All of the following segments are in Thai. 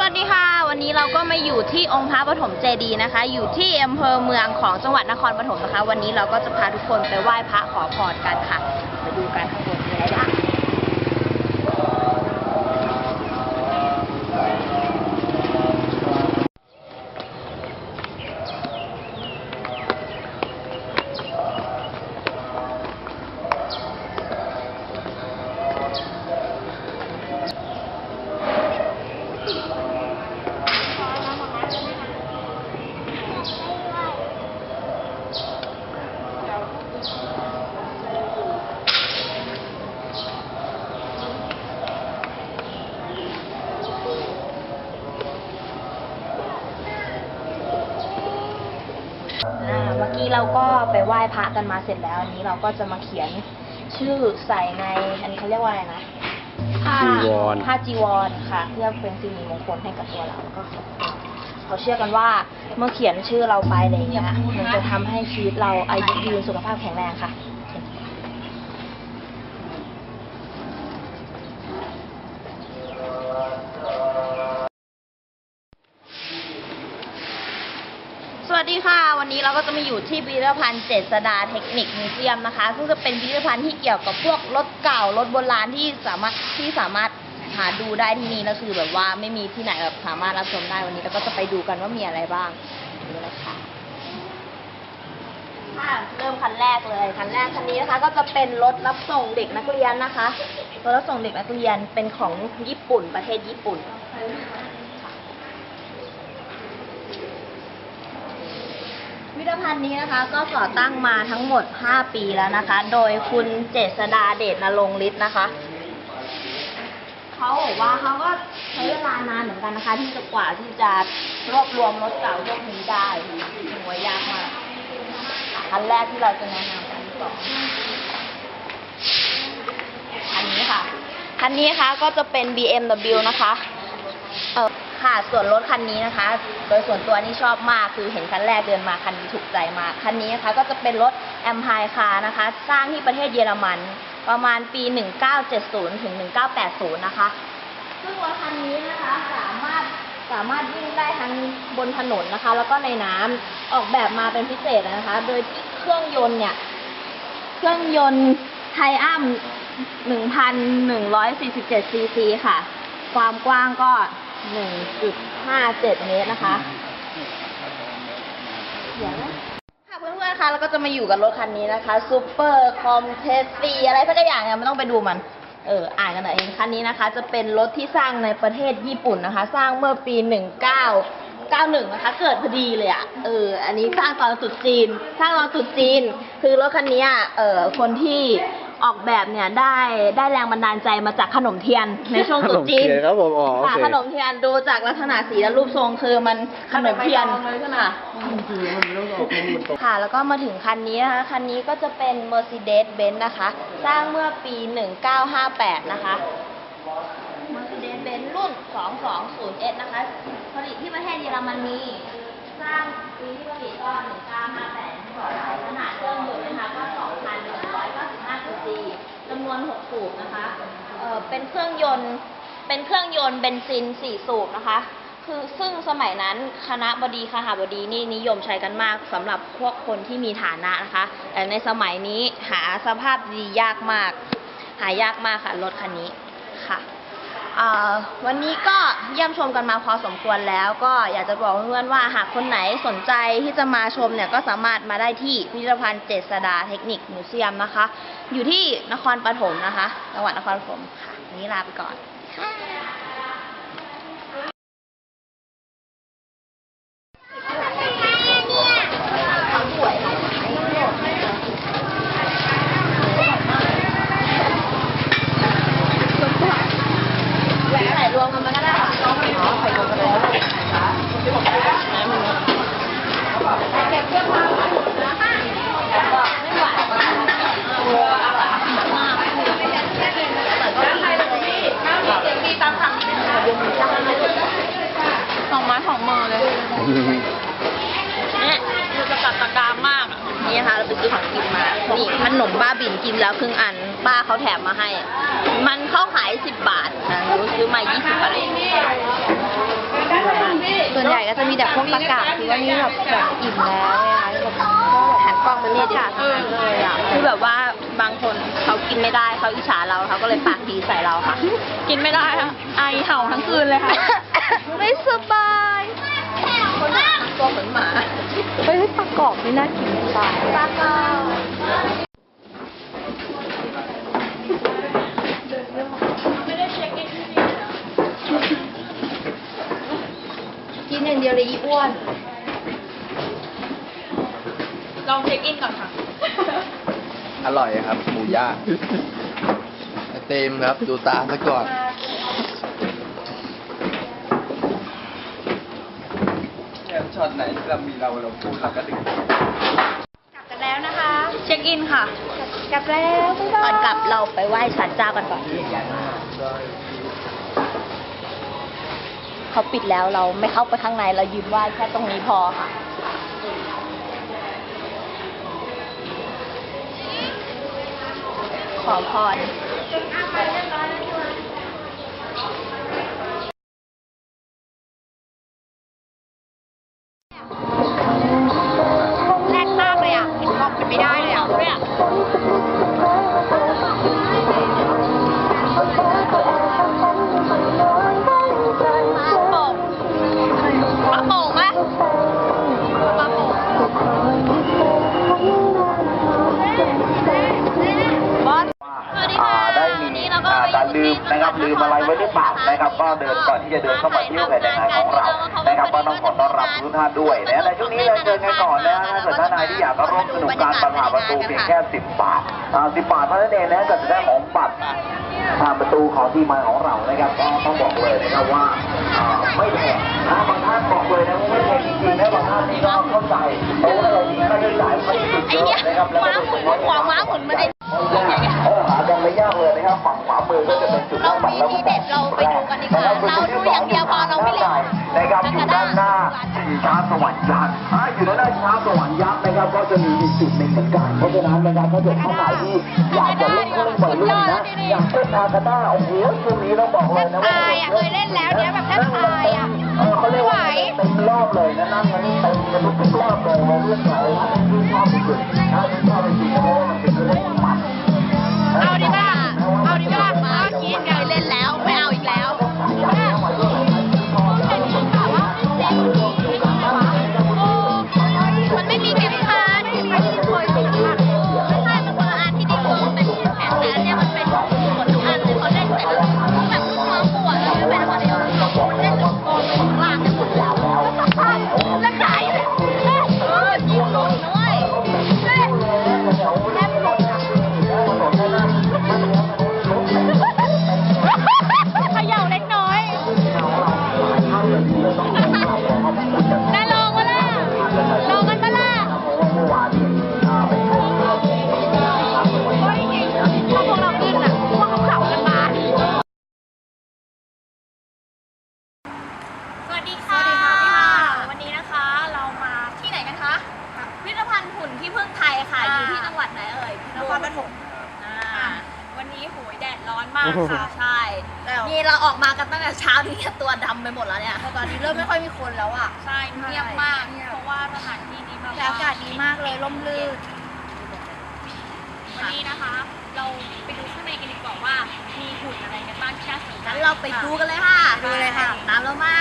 วัสดีค่ะ วันนี้เราก็มาอยู่ที่องค์พระปฐมเจดีย์นะคะ อยู่ที่อำเภอเมืองของจังหวัดนครปฐมนะคะ วันนี้เราก็จะพาทุกคนไปไหว้พระขอพรกันค่ะไปดูกันข้างบนมีอะไรบ้างาเมื่อกี้เราก็ไปไหว้พระกันมาเสร็จแล้ว อันนี้เราก็จะมาเขียนชื่อใส่ในอันนี้เขาเรียกว่าอะไรนะผ้าจีวร ผ้าจีวรค่ะ เพื่อเป็นสิริมงคลให้กับตัวเราแล้วก็เขาเชื่อกันว่าเมื่อเขียนชื่อเราไปอะไรอย่างเงี้ยมันจะทำให้ชีวิตเราอายุยืนสุขภาพแข็งแรงค่ะ สวัสดีค่ะ วันนี้เราก็จะ มาอยู่ที่พิพิธภัณฑ์เจษดาเทคนิคมิวเซียมนะคะ ซึ่งจะเป็นพิพิธภัณฑ์ที่เกี่ยวกับพวกรถเก่ารถโบราณที่สามารถที่สามารถหาดูได้ที่นี่แล้วคือแบบว่าไม่มีที่ไหนแบบสามารถรับชมได้วันนี้เราก็จะไปดูกันว่ามีอะไรบ้างดูเลยค่ะค่ะเริ่มคันแรกเลยคันแรกคันนี้นะคะ ก็จะเป็นรถรับส่งเด็กนักเรียนนะคะรถรับส่งเด็กนักเรียนเป็นของญี่ปุ่นประเทศญี่ปุ่น พิพิธภัณฑ์นี้นะคะก็ก่อตั้งมาทั้งหมด 5 ปีแล้วนะคะ โดยคุณเจษดาเดชนรงค์ฤทธิ์นะคะ เขาบอกว่าเขาก็ใช้เวลานานเหมือนกันนะคะ ที่จะกว่าที่จะรวบรวมรถเก่าพวกนี้ได้หัวยากมากคันแรกที่เราจะแนะนำคันที่สองคันนี้ค่ะ คันนี้นะคะก็จะเป็น BMW นะคะ ส่วนรถคันนี้นะคะ โดยส่วนตัวนี่ชอบมากคือเห็นคันแรกเดินมาคันนี้ถูกใจมาก คันนี้นะคะก็จะเป็นรถแอมพายคานะคะ สร้างที่ประเทศเยอรมัน ประมาณปี 1970 ถึง 1980 นะคะ ซึ่งรถคันนี้นะคะสามารถสามารถวิ่งได้ทั้งบนถนนนะคะ แล้วก็ในน้ำออกแบบมาเป็นพิเศษนะคะ โดยที่เครื่องยนต์เนี่ย เครื่องยนต์ไทอัม1,147ซีซีค่ะ ความกว้างก็ 1.57เมตรนะคะเดี๋ยวนะค่ะเพื่อนๆคะแล้วก็จะมาอยู่กับรถคันนี้นะคะซูเปอร์คอมเทสซีอะไรสักอย่างเนี่ยไม่ต้องไปดูมัน เออ อ่านกันเอาเองคันนี้นะคะ จะเป็นรถที่สร้างในประเทศญี่ปุ่นนะคะ สร้างเมื่อปี 1991 นะคะ เกิดพอดีเลยอะ่ะ เออ อันนี้สร้างตอนตรุษจีน สร้างตอนตรุษจีน คือรถคันนี้อะเออคนที่ ออกแบบเนี่ยได้ได้แรงบันดาลใจมาจากขนมเทียนในช่วงตรุษจีนขนมเทียนครับผมอ๋อโอเคค่ะขนมเทียนดูจากลักษณะสีและรูปทรงคือมันขนมเทียนค่ะค่ะ แล้วก็มาถึงคันนี้นะคะ คันนี้ก็จะเป็น Mercedes-Benz นะคะ สร้างเมื่อปี 1958 นะคะ Mercedes-Benz รุ่น 220S นะคะ ผลิตที่ประเทศเยอรมนี สร้างปีที่ผลิตก็1958ที่บอกไปขนาดเครื่องยนต์นะคะก็2,195 cc จำนวน 6 สูบนะคะเอ่อเป็นเครื่องยนต์ เป็นเครื่องยนต์เบนซิน 4 สูบนะคะ คือซึ่งสมัยนั้นคณะบดีคหบดีนี่นิยมใช้กันมากสำหรับพวกคนที่มีฐานะนะคะ แต่ในสมัยนี้หาสภาพดียากมาก หายากมากค่ะรถคันนี้ค่ะ อ่อวันนี้ก็เยี่ยมชมกันมาพอสมควรแล้ว ก็อยากจะบอกเพื่อนๆว่าหากคนไหนสนใจที่จะมาชมเนี่ยก็สามารถมาได้ที่พิพิธภัณฑ์เจษดาเทคนิคมิวเซียมนะคะ อยู่ที่นครปฐมนะคะจังหวัดนครปฐมค่ะวันนี้ลาไปก่อนาสวยใส่รวมกันมาก็ได้ค่ะใส่รวมกันเลยเก็บเสื้อผ้าไว้แล้วก็ไม่หวานมากแต่ก็ดีเลยมีตามสั่งสองไม้สองมือเลย เนี่ยดูตะกัดตะกามมากอะนี่นะคะเราไป ซื้อของกินมา นี่ขนมบ้าบิ่นกินแล้วครึ่งอัน ป้าเขาแถมมาให้ มันเข้าขายสิบบาทนะหนูซื้อมายี่สิบบาทจะมีแต่พวกตะกร้าคือว่านี่แบบแบบอิ่มแล้วไงคะแบบก็แบบหันกล้องมาเนี่ยจ้ะเลยอะคือแบบว่าบางคนเขากินไม่ได้เขาอิจฉาเราเขาก็เลยปากดีใส่เราค่ะ กินไม่ได้ค่ะไอเห่าทั้งคืนเลยค่ะ ไม่สบาย ตัวเหมือนหมาเฮ้ยปลากรอบไม่น่ากินตายปลาเก้ากินอย่างเดียวเลยอีอ้วน ลองเช็คอินก่อนค่ะ อร่อยครับ หมูย่างไอเต็มครับ ดูตาซะก่อน ช็ อตไหนที่เรามีเราเราพูดเราก็ดึงกลับกันแล้วนะคะ เช็คอินค่ะ กลับแล้วบ๊ายบายก่อนกลับเราไปไหว้ศาลเจ้ากันก่อนเขาปิดแล้วเราไม่เข้าไปข้างในเรายืนไหว้แค่ตรงนี้พอค่ะขอพร ลืที่มนะครับลืมอะไรไว้หรือเปล่านะครับ ก็เดินก่อนที่จะเดินเข้ามาเที่ยวในงานของเรานะครับก็ต้องขอต้อนรับทุกท่านด้วยนะในช่วงนี้เลยเชิญกันก่อนนะถ้าเกิดท่านใดที่อยากจะร่วมสนุกการประพาประตูเพียงแค่ 10 บาทอ่า10 บาทเท่านั้นเองนะก็จะได้ของบัตรทางประตูของที่มาของเรานะครับก็ต้องบอกเลยนะครับว่าอ่าไม่แพงนะบางท่านบอกเลยนะว่าไม่แพงจริงๆนะบางท่านนี่ก็เข้าใจเพราะว่าเรามีค่าใช้จ่ายไม่ติดไอเยเนี่ยอะนะครับแล้วก็ม้าหมุนหัวม้าหมุนมาได้เออหากันไม่ยากเลยนะครับฝั่งขวา มือก็จะเป็นจุดเรามีที่เด็ดเราไปดูกันดีกว่าเราดูอย่างเดียวพอเราไม่เล่นนะครับอยู่ด้านหน้าชิงช้าสวรรค์ยักษ์อ่าอยู่ด้านหน้าชิงช้าสวรรค์ยักษ์นะครับก็จะมีอีกจุดหนึ่งเหมือนกันเพราะฉะนั้นนะครับถ้าเกิดท่านไหนที่อยากจะเล่นเครื่องบอลลูนนะอยากเล่นอากาต้าโอ้โหช่วงนี้เราบอกเลยนะว่าอายอะเคยเล่นแล้วเนี่ยแบบแทบตายอะเออเขาเรียกว่าเต็มรอบเลยนะนั่งกันเต็มกันทุกๆรอบเลยว่าเรื่องไหนที่ชอบที่สุดนะที่ชอบจริงๆเพราะว่ามันเป็นเรื่องของมันเอาดิบ้าเอา นี่เราออกมากันตั้งแต่เช้านี่เนี่ยตัวดำไปหมดแล้วเนี่ยตอนนี้เริ่มไม่ค่อยมีคนแล้วอะ ใช่เงียบมากเพราะว่าสถานที่นี้แบบแต่อากาศดีมากเลยร่มรื่น วันนี้นะคะ เราไปดูข้างในกันดีกว่าว่ามีหุ่นอะไรกันบ้างที่น่าสนใจงั้นเราไปดูกันเลยค่ะดูเลยค่ะ ตามเรามา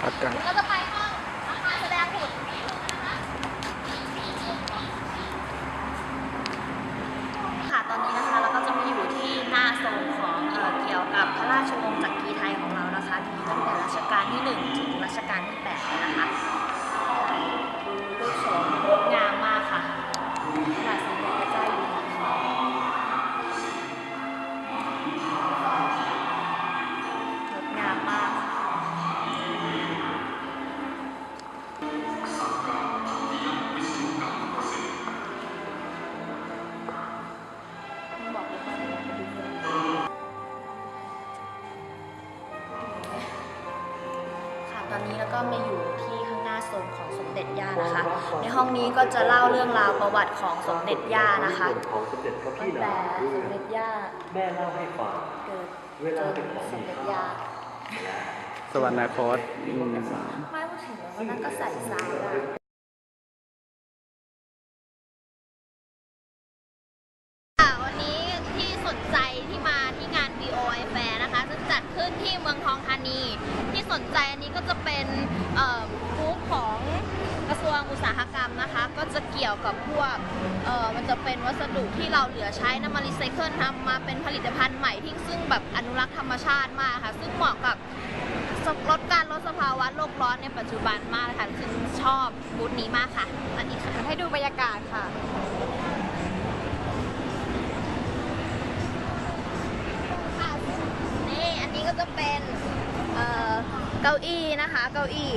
พักกัน เราจะไปห้องอาคารแสดงหุ่นค่ะ ตอนนี้นะคะเราก็จะมาอยู่ที่หน้าโซนของเอ่อเกี่ยวกับพระราชวงศ์จักรีไทยของเรานะคะมีตั้งแต่รัชกาล ที่หนึ่งถึงรัชกาลที่แปดนะคะ ตอนนี้แล้วก็มาอยู่ที่ข้างหน้าโซนของสมเด็จย่านะคะ ในห้องนี้ก็จะเล่าเรื่องราวประวัติของสมเด็จย่านะคะของสมเด็จพระตั้พี่งนาแต่งสมเด็จย่าแม่เล่าให้ฟังเกิดสมเด็จยาสวรรคตอืมไม่พูดถึงแล้วนั่นก็ใส่ซาว เราเหลือใช้นำมารีไซเคิลทำมาเป็นผลิตภัณฑ์ใหม่ที่ซึ่งแบบอนุรักษ์ธรรมชาติมากค่ะ ซึ่งเหมาะกับลดการลดสภาวะโลกร้อนในปัจจุบันมากค่ะซึ่งชอบบูธนี้มากค่ะสวัสดีค่ะให้ดูบรรยากาศค่ะค่ะนี่อันนี้ก็จะเป็นเอ่อเก้าอี้นะคะ เก้าอี้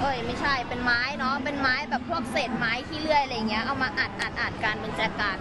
เอ้ยไม่ใช่เป็นไม้เนาะเป็นไม้แบบพวกเศษไม้ขี้เลื่อยอะไรเงี้ยเอามาอัดอัดอัดกันเป็นแจกัน